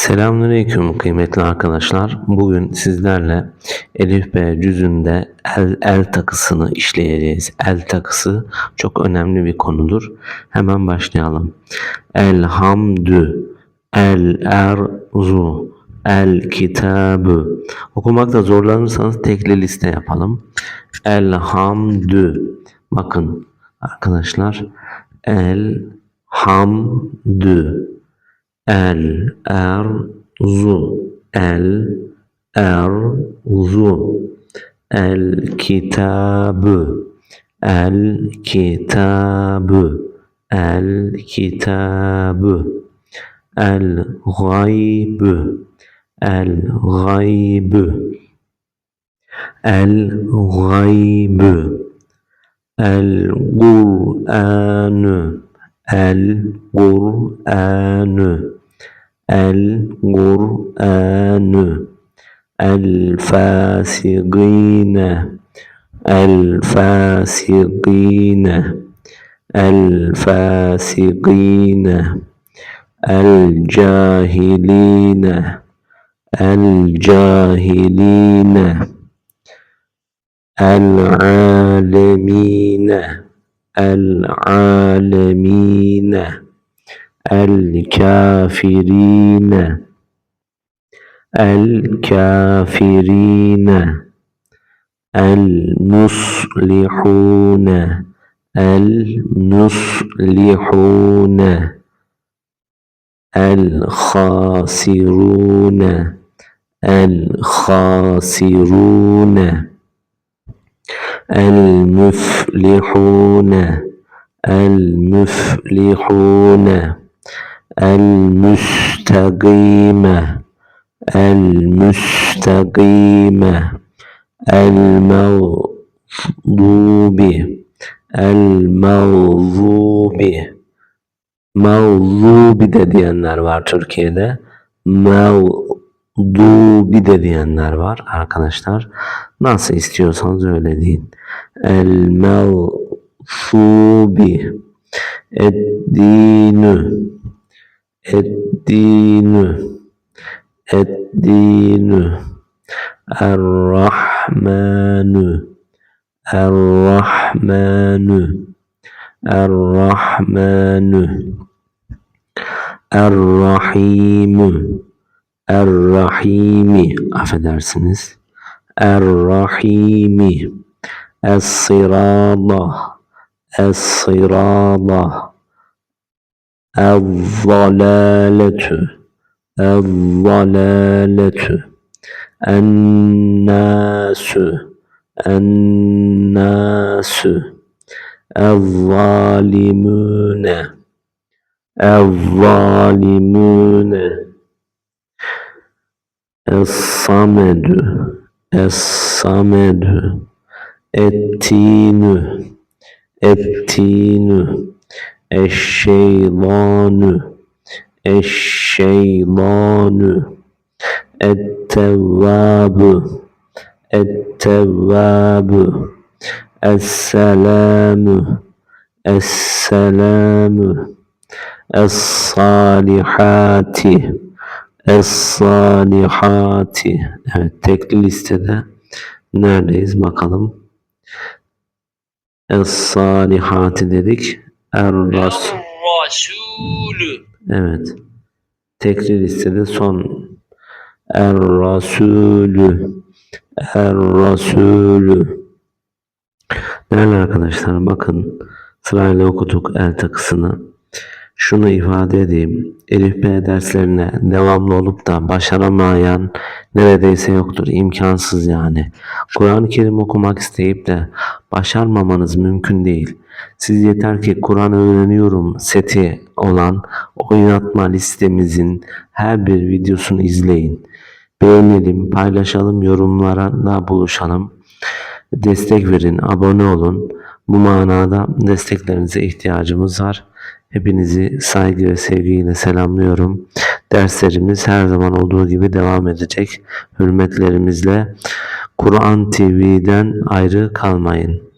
Selamünaleyküm kıymetli arkadaşlar. Bugün sizlerle Elif B cüzünde el, el takısını işleyeceğiz. El takısı çok önemli bir konudur. Hemen başlayalım. Elhamdü, el erzu, el kitabı. Okumakta zorlanırsanız tekli liste yapalım. Elhamdü. Bakın arkadaşlar. El hamdü el erzu. El erzu. El kitabı el kitabı el kitabı el gaybı el gaybı el gaybı el Kur'anı el Kur'anı el Kur'anı el fasigine el fasigine el fasigine الكافرين. الكافرين. المصلحون. المصلحون. الخاسرون. الخاسرون. المفلحون. المفلحون. المستقيمة المستقيمة المغضوب المغضوب mağlubi de diyenler var Türkiye'de. Mağdubi de diyenler var arkadaşlar. Nasıl istiyorsanız öyle deyin. El mağfubi Eddinü Eddinü. Eddinü. Er-Rahmanü Er-Rahmanü Er-Rahmanü Er-Rahimü Er-Rahimi. Affedersiniz. Er-Rahimi. Es-Sirada Es-Sirada الضلالة الضلالة الناس الناس الظالمون الظالمون الصمد الصمد التين التين Eşşeylanü Eşşeylanü Ettevvabü Ettevvabü Esselamü Esselamü Es-salihati Es-salihati Evet tekli listede neredeyiz bakalım. Es-salihati dedik. Er-ras Rasulü. Evet. Tekli listede son Er-Rasulü Er-Rasulü Değerli arkadaşlar bakın sırayla okuduk el takısını. Şunu ifade edeyim. Elif B derslerine devamlı olup da başaramayan neredeyse yoktur. İmkansız yani. Kur'an-ı Kerim okumak isteyip de başarmamanız mümkün değil. Siz yeter ki Kur'an öğreniyorum seti olan oynatma listemizin her bir videosunu izleyin. Beğenelim, paylaşalım, yorumlara buluşalım. Destek verin, abone olun. Bu manada desteklerinize ihtiyacımız var. Hepinizi saygı ve sevgiyle selamlıyorum. Derslerimiz her zaman olduğu gibi devam edecek. Hürmetlerimizle Kur'an TV'den ayrı kalmayın.